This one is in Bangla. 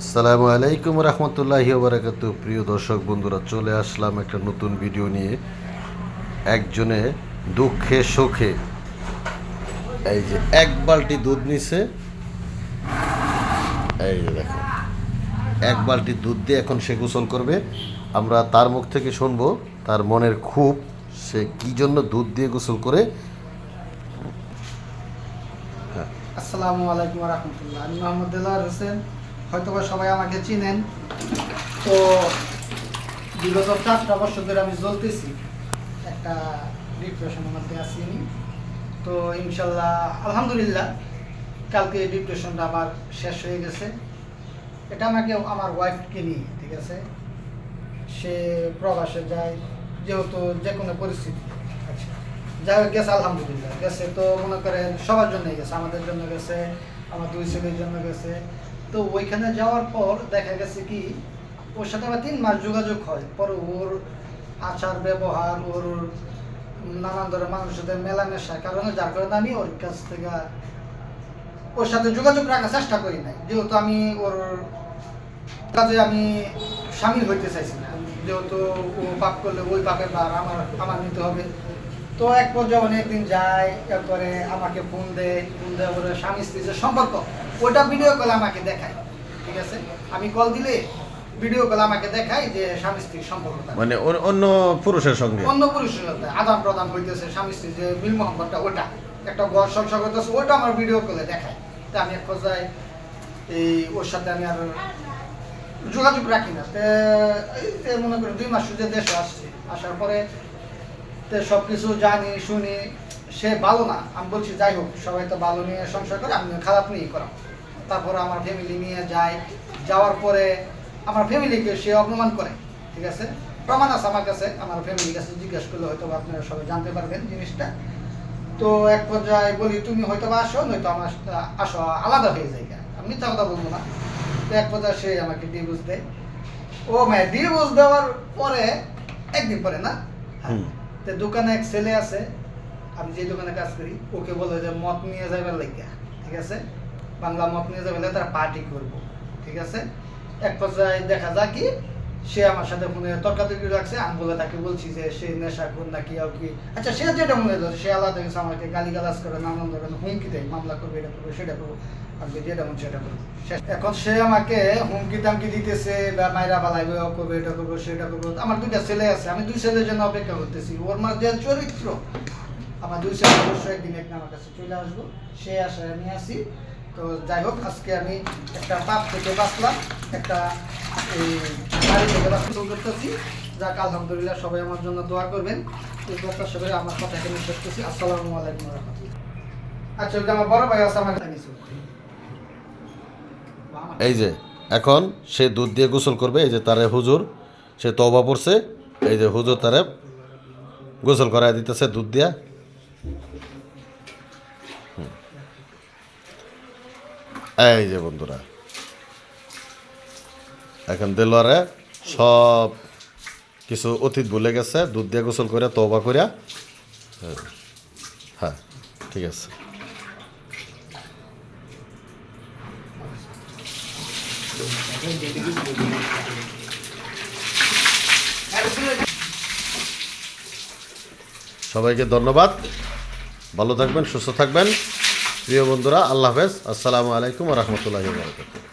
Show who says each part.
Speaker 1: আসসালামু আলাইকুম রহমতুল্লাহি বারাকাতু প্রিয় দর্শক বন্ধুরা, চলে আসলাম একটা নতুন ভিডিও নিয়ে। একজনে দুঃখে সুখে এই যে এক বালতি দুধ নিছে। এই যে দেখো, এক বালতি দুধ দিয়ে এখন সে গোসল করবে। আমরা তার মুখ থেকে শুনব, তার মনের খুব সে কি জন্য দুধ দিয়ে গোসল করে।
Speaker 2: আসসালামু আলাইকুম রহমতুল্লাহ। আমি মোহাম্মদ দেলার হোসেন। হয়তো বা সবাই আমাকে চিনেন। তো বিগত চারটা বছর ধরে আমি জ্বলতেছি একটা ডিপ্রেশনের মধ্যে আছি তো ইনশাল্লাহ, আলহামদুলিল্লাহ, কালকে ডিপ্রেশনটা আমার শেষ হয়ে গেছে। এটা আমাকে, আমার ওয়াইফকে নিয়ে, ঠিক আছে? সে প্রবাসে যায়, যেহেতু যে কোনো পরিস্থিতি। আচ্ছা যাই হোক, গেছে আলহামদুলিল্লাহ। গেছে তো মনে করেন সবার জন্যই গেছে, আমাদের জন্য গেছে, আমার দুই ছেলের জন্য গেছে। তো ওইখানে যাওয়ার পর দেখা গেছে কি, ওর সাথে আমার তিন মাস যোগাযোগ হয়। পরে ওর আচার ব্যবহার, ওর নানান ধরনের মানুষের সাথে মেলামেশার কারণে যার কারণে আমি ওর কাছ থেকে ওর সাথে যোগাযোগ রাখার চেষ্টা করি নাই। যেহেতু আমি ওর কাজে আমি সামিল হইতে চাইছি না। যেহেতু ও পাপ করলে ওই পাপের বার আমার আমার নিতে হবে। তো এক পর্যায়ে অনেকদিন যায়, এরপরে আমাকে ফোন দেয়। ফোন দেওয়ার পরে স্বামী স্ত্রী যে সম্পর্ক। ওটা ভিডিও কল আমাকে দেখায় ঠিক আছে? আমি কল দিলে ভিডিও কল আমাকে দেখায় যে স্বামী স্ত্রীর সম্পর্কটা
Speaker 1: মানে অন্য- পুরুষের সঙ্গে?
Speaker 2: অন্য পুরুষের সাথে আদান প্রদান হইতেছে স্বামী স্ত্রী যে মিল মোহাম্মদটা ওটা একটা ঘর সংসার করতেছে ওটা আমার ভিডিও কলে দেখায়। তা আমি এক পর্যায়ে এই ওর সাথে আমি আর যোগাযোগ রাখি না। তে মনে করি দুই মাস সুযোগ দেশে আসছে আসার পরে তে সব কিছু জানি শুনি সে ভালো না। আমি বলছি যাই হোক সবাই তো ভালো নিয়ে সংসার করে আমি খারাপ নিয়ে করাম তারপরে আমার ফ্যামিলি নিয়ে যাই যাওয়ার পরে আমার ফ্যামিলিকে সে অপমান করে ঠিক আছে? প্রমাণ আছে আমার কাছে আমার ফ্যামিলির কাছে জিজ্ঞেস করলে হয়তো আপনারা সবাই জানতে পারবেন জিনিসটা। তো এক পর্যায়ে বলি তুমি হয়তো বা আসো নয়তো আমার আসো আলাদা হয়ে যায় আমি মিথ্যা কথা বলব না। তো এক পর্যায়ে সে আমাকে ডিভোর্স দেয়। ও মানে ডিভোর্স দেওয়ার পরে একদিন পরে না? হ্যাঁ। তো দোকানে এক ছেলে আছে আমি যে দোকানে কাজ করি ওকে বলে যে মদ নিয়ে যাবে লাগিয়া ঠিক আছে? বাংলা মদ নিয়ে যাবে তারা পার্টি করব, ঠিক আছে? এক পর্যায়ে দেখা যায় কি, সে আমার সাথে ফোনে তর্কাতর্কি রাখছে, আমি বলে তাকে বলছি যে সে নেশা কোন নাকি আর কি। আচ্ছা সে যেটা মনে হয় সে আলাদা কিছু আমাকে গালি গালাজ করে, নানান ধরনের হুমকি দেয়, মামলা করবে, এটা করবে, সেটা করব, আমি যেটা মন সেটা করব। এখন সে আমাকে হুমকি টামকি দিতেছে, বা মায়েরা বালাইবে ও করবে, এটা করব, সেটা করব। আমার দুইটা ছেলে আছে, আমি দুই ছেলের জন্য অপেক্ষা করতেছি। ওর মার যে চরিত্র, আমার দুই ছেলে অবশ্যই একদিন একদিন আমার কাছে চলে আসব, সে আশায় আমি আসি তো যাই হোক, আজকে আমি একটা পাপ থেকে বাঁচলাম, একটা, এই গাড়ি থেকে বাঁচতে করতেছি। যাক, আলহামদুলিল্লাহ সবাই আমার জন্য দোয়া করবেন। করে আমার কথা এখানে শেষ করছি। আসসালামু আলাইকুম রহমতুল্লাহ। আচ্ছা আমার বড় ভাই আছে, আমার
Speaker 1: এই যে, এখন সে দুধ দিয়ে গোসল করবে। এই যে তারে হুজুর, সে তবা পড়ছে। এই যে হুজুর তারে গোসল করায় দিতেছে দুধ দিয়া। এই যে বন্ধুরা, এখন দেলোয়ারে সব কিছু অতীত ভুলে গেছে, দুধ দিয়ে গোসল করে তবা হ্যাঁ। হ্যাঁ ঠিক আছে। সবাইকে ধন্যবাদ। ভালো থাকবেন, সুস্থ থাকবেন। প্রিয় বন্ধুরা আল্লাহ হাফেজ। আসসালামু আলাইকুম রহমতুল্লাহ বারকাত